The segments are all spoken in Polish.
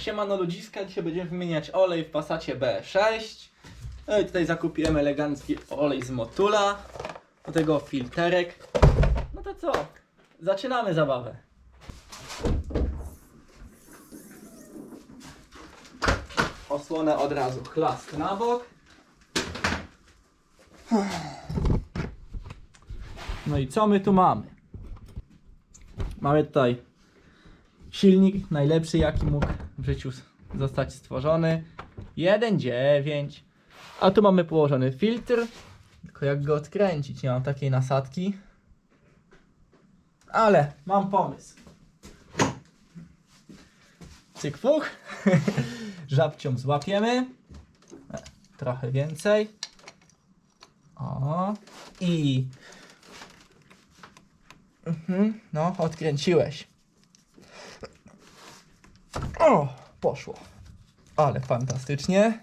Siemano ludziska, dzisiaj będziemy wymieniać olej w Passacie B6. No i tutaj zakupiłem elegancki olej z Motula. Do tego filterek. No to co? Zaczynamy zabawę. Osłonę od razu chlask na bok. No i co my tu mamy? Mamy tutaj silnik najlepszy jaki mógł w życiu zostać stworzony. 1.9 a tu mamy położony filtr. Tylko jak go odkręcić? Nie mam takiej nasadki. Ale mam pomysł. Cyk fuch. Żabcią złapiemy. Trochę więcej. O i mhm, no odkręciłeś o, poszło. Ale fantastycznie.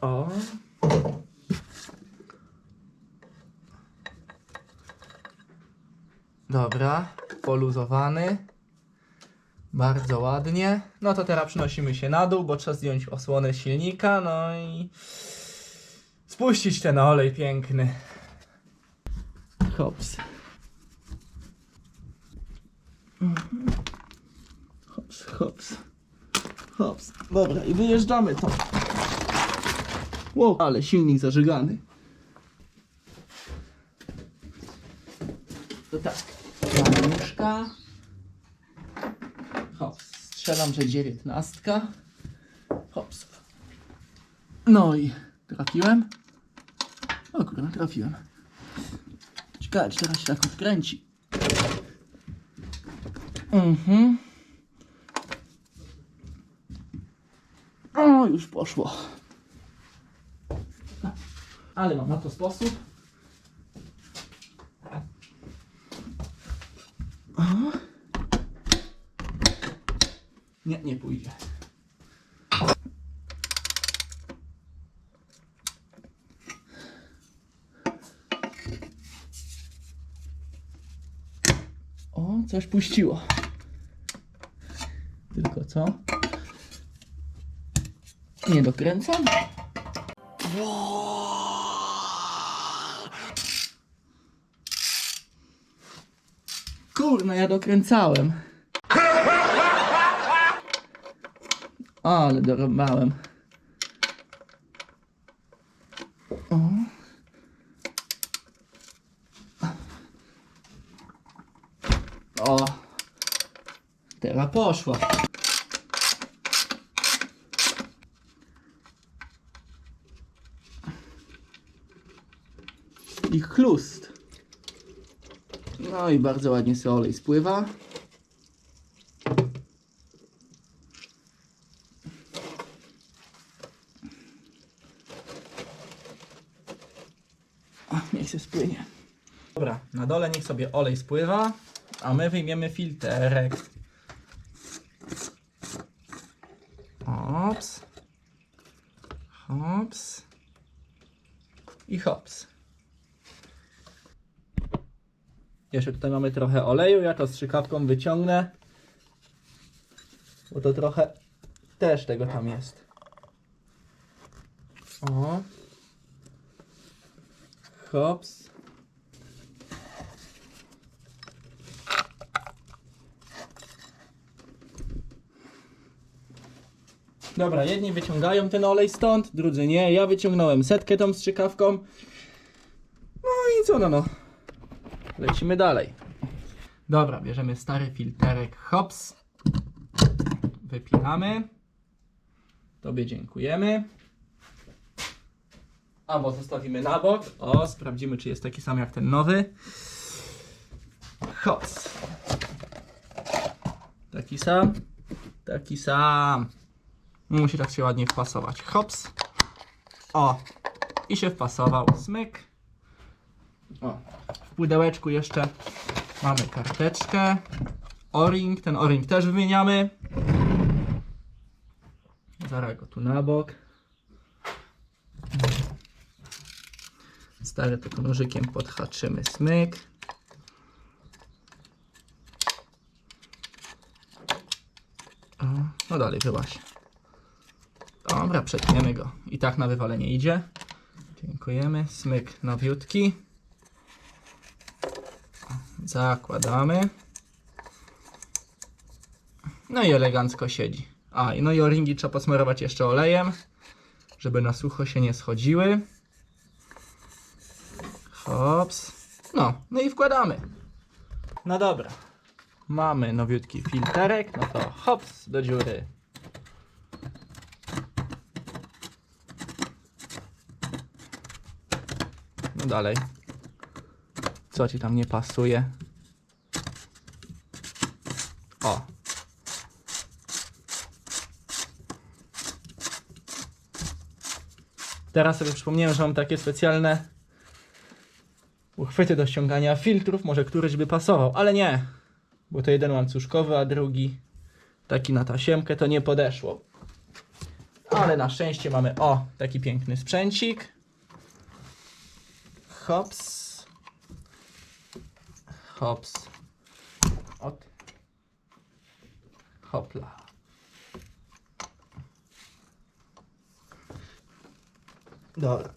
O. Dobra, poluzowany. Bardzo ładnie. No to teraz przynosimy się na dół, bo trzeba zdjąć osłonę silnika, no i spuścić ten olej piękny. Hops. Hops, hops. Hops. Dobra, i wyjeżdżamy to. Wow, ale silnik zażygany. To tak. Januszka. Hops. Strzelam, że dziewiętnastka. Hops. No i trafiłem. O kurwa, trafiłem. Ciekawe, czy teraz się tak odkręci. Mhm. O, już poszło. Ale mam na to sposób. O. Nie, nie pójdzie. O, coś puściło. Tylko co? Nie dokręcam? Kurna, ja dokręcałem. Ale dorobałem. O. O. Poszło. I chlust. No i bardzo ładnie sobie olej spływa. O, niech się spłynie. Dobra, na dole niech sobie olej spływa, a my wyjmiemy filterek. Hops. Hops. I hops. Jeszcze tutaj mamy trochę oleju, ja to strzykawką wyciągnę. Bo to trochę też tego tam jest. O. Hops. Dobra, jedni wyciągają ten olej stąd, drudzy nie. Ja wyciągnąłem setkę tą strzykawką. No i co no no. Lecimy dalej. Dobra, bierzemy stary filterek Hops. Wypinamy. Tobie dziękujemy. Albo zostawimy na bok. O, sprawdzimy, czy jest taki sam jak ten nowy. Hops. Taki sam. Taki sam. Musi tak się ładnie wpasować. Hops. O. I się wpasował. Smyk. O. W pudełeczku jeszcze mamy karteczkę. O-ring. Ten o-ring też wymieniamy. Zaraz go tu na bok. Stary tylko nożykiem podhaczymy smyk. No dalej, wyłaś. Dobra, przetniemy go. I tak na wywalenie idzie. Dziękujemy. Smyk nowiutki. Zakładamy. No i elegancko siedzi. A, no i o-ringi trzeba posmarować jeszcze olejem, żeby na sucho się nie schodziły. Hops. No, no i wkładamy. No dobra. Mamy nowiutki filterek, no to hops do dziury. No dalej. Co ci tam nie pasuje? O. Teraz sobie przypomniałem, że mam takie specjalne uchwyty do ściągania filtrów. Może któryś by pasował, ale nie. Bo to jeden łańcuszkowy, a drugi taki na tasiemkę to nie podeszło. Ale na szczęście mamy o taki piękny sprzęcik. Hops. Hops. Od. Hopla. Dobra.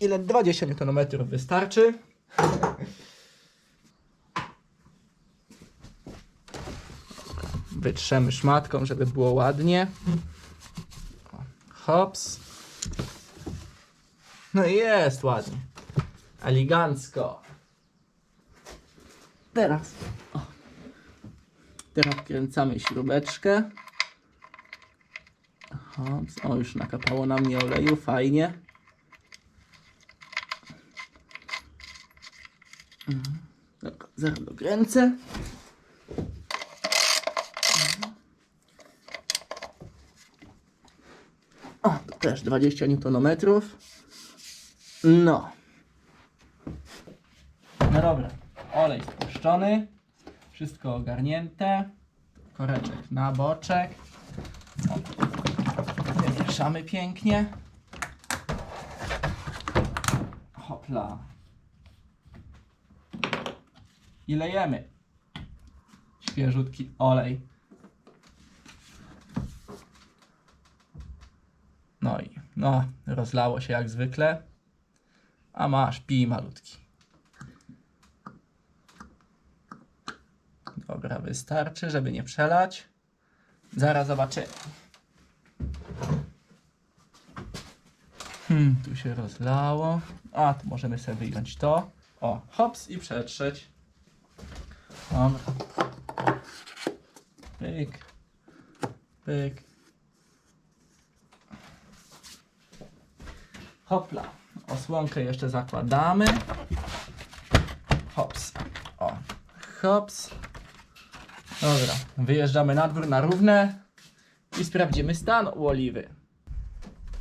Ile? 20 Nm wystarczy. Wytrzemy szmatką, żeby było ładnie. Hops. No jest ładnie. Elegancko. Teraz. O. Teraz wkręcamy śrubeczkę. Hops. O, już nakapało na mnie oleju, fajnie. Mhm. Dobra, zaraz dokręcę. O, to też 20 Nm. No dobra. Wszystko ogarnięte. Koreczek na boczek. O. Wymieszamy pięknie. Hopla. I lejemy. Świeżutki olej. No i no, rozlało się jak zwykle. A masz, pij malutki. Wystarczy, żeby nie przelać. Zaraz zobaczymy. Hmm, tu się rozlało. A, tu możemy sobie wyjąć to. O, hops i przetrzeć. Dobra. Pyk. Pyk. Hopla. Osłonkę jeszcze zakładamy. Hops. O. Hops. Dobra. Wyjeżdżamy na dwór na równe i sprawdzimy stan u oliwy.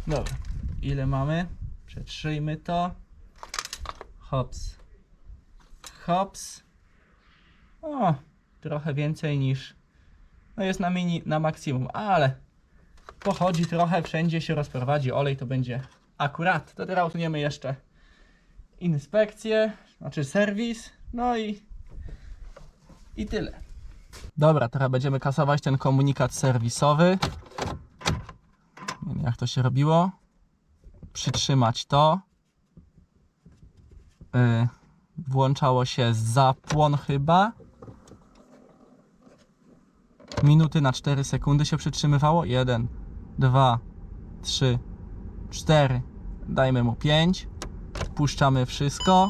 Dobra. Ile mamy? Przetrzyjmy to. Hops. Hops. O, trochę więcej niż. No jest na mini, na maksimum, ale pochodzi trochę, wszędzie się rozprowadzi olej, to będzie akurat. To teraz utniemy jeszcze inspekcję, znaczy serwis, no i i tyle. Dobra, teraz będziemy kasować ten komunikat serwisowy. Nie wiem, jak to się robiło. Przytrzymać to. Yy, włączało się zapłon chyba. Minuty na 4 sekundy się przytrzymywało. 1, 2, 3, 4. Dajmy mu 5. Puszczamy wszystko.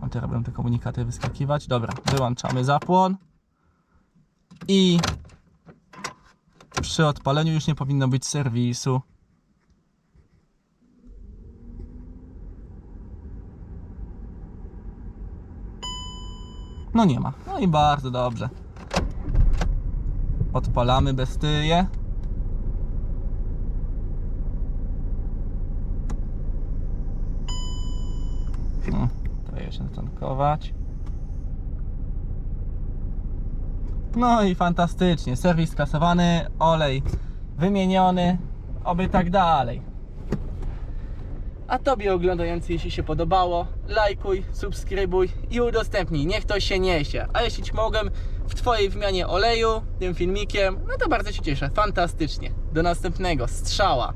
A teraz będą te komunikaty wyskakiwać. Dobra, wyłączamy zapłon. I przy odpaleniu już nie powinno być serwisu. No nie ma. No i bardzo dobrze. Odpalamy. No, to jeszcze. No i fantastycznie. Serwis skasowany, olej wymieniony, oby tak dalej. A Tobie oglądający, jeśli się podobało, lajkuj, subskrybuj i udostępnij. Niech to się niesie. A jeśli Ci mogłem w Twojej wymianie oleju tym filmikiem, no to bardzo się cieszę. Fantastycznie. Do następnego. Strzała.